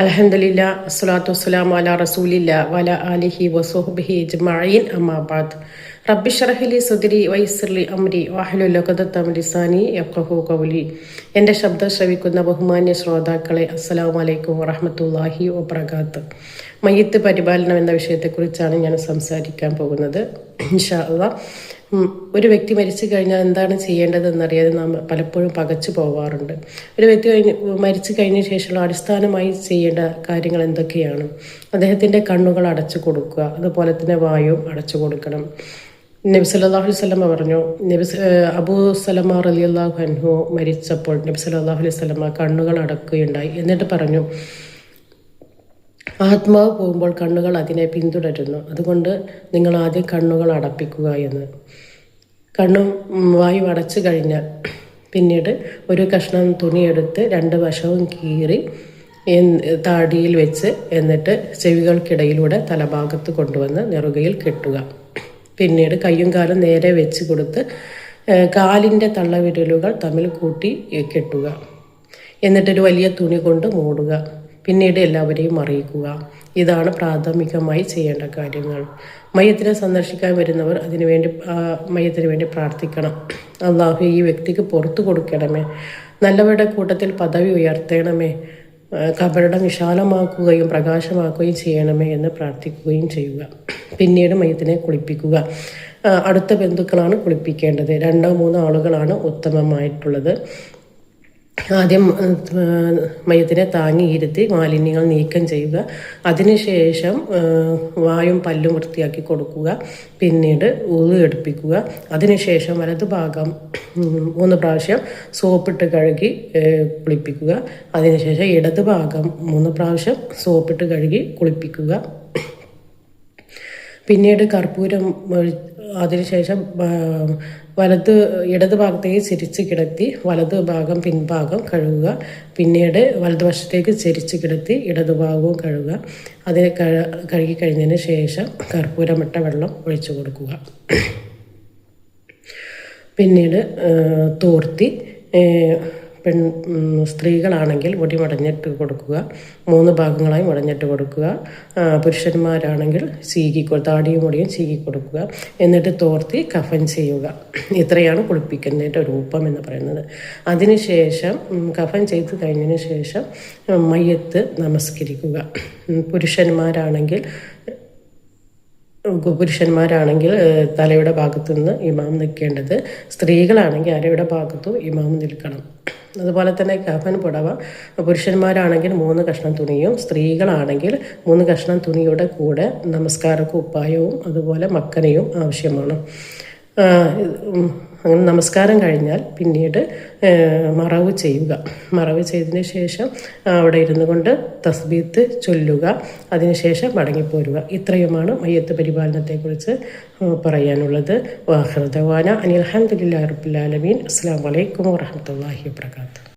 അലഹമില്ല അസ്സലാത്തു വസ്സലാം അല റസൂലില്ല വല അലിഹി വസുഹബിഹി അജ്മഈൻ അമ്മാബാദ് റബ്ബി ഷറഹിലി സുദിരി വൈസർലി അമ്രി വാഹലുലകതത്തമരിസാനി യഫ്ഖഹു കൗലി എന്റെ ശബ്ദം ശ്രവിക്കുന്ന ബഹുമാന്യ ശ്രോതാക്കളെ അസ്സലാമു അലൈക്കും വറഹമത്തല്ലാഹി വബർക്കാത്ത് മയ്യത്ത് പരിപാലനം എന്ന വിഷയത്തെക്കുറിച്ചാണ് ഞാൻ സംസാരിക്കാൻ പോകുന്നത്. ഇൻഷാ അള്ളാ. ഉം, ഒരു വ്യക്തി മരിച്ചു കഴിഞ്ഞാൽ എന്താണ് ചെയ്യേണ്ടതെന്നറിയാതെ നാം പലപ്പോഴും പകച്ചു പോവാറുണ്ട്. ഒരു വ്യക്തി കഴിഞ്ഞ് മരിച്ചു കഴിഞ്ഞ ശേഷമുള്ള അടിസ്ഥാനമായി ചെയ്യേണ്ട കാര്യങ്ങൾ എന്തൊക്കെയാണ്? അദ്ദേഹത്തിന്റെ കണ്ണുകൾ അടച്ചു കൊടുക്കുക അതുപോലെ തന്നെ വായു അടച്ചു കൊടുക്കണം. നബി സല്ലല്ലാഹു അലൈഹി വസല്ലമ പറഞ്ഞു നബി അബു സലമ റളിയല്ലാഹു അൻഹു മരിച്ചപ്പോൾ നബി സല്ലല്ലാഹു അലൈഹി വസല്ലമ കണ്ണുകൾ അടക്കുകയുണ്ടായി. എന്നിട്ട് പറഞ്ഞു ആത്മാവ് പോകുമ്പോൾ കണ്ണുകൾ അതിനെ പിന്തുടരുന്നു. അതുകൊണ്ട് നിങ്ങൾ ആദ്യം കണ്ണുകൾ അടപ്പിക്കുക എന്ന്. കണ്ണും വായും അടച്ചു കഴിഞ്ഞാൽ പിന്നീട് ഒരു കഷ്ണം തുണിയെടുത്ത് രണ്ട് വശവും കീറി താടിയിൽ വെച്ച് എന്നിട്ട് ചെവികൾക്കിടയിലൂടെ തലഭാഗത്ത് കൊണ്ടുവന്ന് നെറുകയിൽ കെട്ടുക. പിന്നീട് കയ്യും കാലും നേരെ വെച്ച് കൊടുത്ത് കാലിന്റെ തള്ളവിരലുകൾ തമ്മിൽ കൂട്ടി കെട്ടുക. എന്നിട്ടൊരു വലിയ തുണി കൊണ്ട് മൂടുക. പിന്നീട് എല്ലാവരെയും അറിയിക്കുക. ഇതാണ് പ്രാഥമികമായി ചെയ്യേണ്ട കാര്യങ്ങൾ. മയത്തിനെ സന്ദർശിക്കാൻ വരുന്നവർ അതിനുവേണ്ടി മയത്തിന് വേണ്ടി പ്രാർത്ഥിക്കണം. അള്ളാഹു ഈ വ്യക്തിക്ക് പുറത്തു കൊടുക്കണമേ. നല്ലവരുടെ കൂട്ടത്തിൽ പദവി ഉയർത്തണമേ. കബരടം വിശാലമാക്കുകയും പ്രകാശമാക്കുകയും ചെയ്യണമേ എന്ന് പ്രാർത്ഥിക്കുകയും ചെയ്യുക. പിന്നീട് മയത്തിനെ കുളിപ്പിക്കുക. അടുത്ത ബന്ധുക്കളാണ് കുളിപ്പിക്കേണ്ടത്. രണ്ടോ മൂന്നോ ആളുകളാണ് ഉത്തമമായിട്ടുള്ളത്. ആദ്യം മയത്തിനെ താങ്ങിയിരുത്തി മാലിന്യങ്ങൾ നീക്കം ചെയ്യുക. അതിനുശേഷം വായും പല്ലും വൃത്തിയാക്കി കൊടുക്കുക. പിന്നീട് ഊത് എടുപ്പിക്കുക. അതിനുശേഷം വലതുഭാഗം ഭാഗം മൂന്ന് പ്രാവശ്യം സോപ്പിട്ട് കഴുകി കുളിപ്പിക്കുക. അതിനുശേഷം ഇടതുഭാഗം മൂന്ന് പ്രാവശ്യം സോപ്പിട്ട് കഴുകി കുളിപ്പിക്കുക. പിന്നീട് കർപ്പൂരം അതിനുശേഷം വലത് ഇടത് ഭാഗത്തേക്ക് ചിരിച്ച് കിടത്തി വലത് ഭാഗം പിൻഭാഗം കഴുകുക. പിന്നീട് വലതുവശത്തേക്ക് ചിരിച്ച് കിടത്തി ഇടതുഭാഗവും കഴുകുക. അത് കഴുകി കഴിഞ്ഞതിന് ശേഷം കർപ്പൂരമിട്ട വെള്ളം ഒഴിച്ചു കൊടുക്കുക. പിന്നീട് തോർത്തി പെൺ സ്ത്രീകളാണെങ്കിൽ മുടി മടഞ്ഞിട്ട് കൊടുക്കുക. മൂന്ന് ഭാഗങ്ങളായി മടഞ്ഞിട്ട് കൊടുക്കുക. പുരുഷന്മാരാണെങ്കിൽ സീകി താടിയും മുടിയും സീകി കൊടുക്കുക. എന്നിട്ട് തോർത്തി കഫൻ ചെയ്യുക. ഇത്രയാണ് കുളിപ്പിക്കുന്നതിന്റെ രൂപം എന്ന് പറയുന്നത്. അതിനുശേഷം കഫൻ ചെയ്ത് കഴിഞ്ഞതിന് ശേഷം മയ്യത്ത് നമസ്കരിക്കുക. പുരുഷന്മാരാണെങ്കിൽ പുരുഷന്മാരാണെങ്കിൽ തലയുടെ ഭാഗത്തു നിന്ന് ഇമാം നിൽക്കേണ്ടത്. സ്ത്രീകളാണെങ്കിൽ അരയുടെ ഭാഗത്തും ഇമാം നിൽക്കണം. അതുപോലെ തന്നെ കഫൻ പുടവ. പുരുഷന്മാരാണെങ്കിൽ മൂന്ന് കഷ്ണം തുണിയും സ്ത്രീകളാണെങ്കിൽ മൂന്ന് കഷ്ണം തുണിയുടെ കൂടെ നമസ്കാര കുപ്പായവും അതുപോലെ മക്കനയും ആവശ്യമാണ്. അങ്ങനെ നമസ്കാരം കഴിഞ്ഞാൽ പിന്നീട് മറവ് ചെയ്യുക. മറവ് ചെയ്തതിന് ശേഷം അവിടെ ഇരുന്നു കൊണ്ട് തസ്ബീത്ത് ചൊല്ലുക. അതിനുശേഷം മടങ്ങിപ്പോരുക. ഇത്രയുമാണ് മയ്യത്ത് പരിപാലനത്തെക്കുറിച്ച് പറയാനുള്ളത്. വാഹൃദവാന അനിൽ അഹമ്മദില്ലാ റബുല്ലാലമീൻ അസ്സാം വലൈക്കും വാഹമത്തല്ലാഹി വാത്തു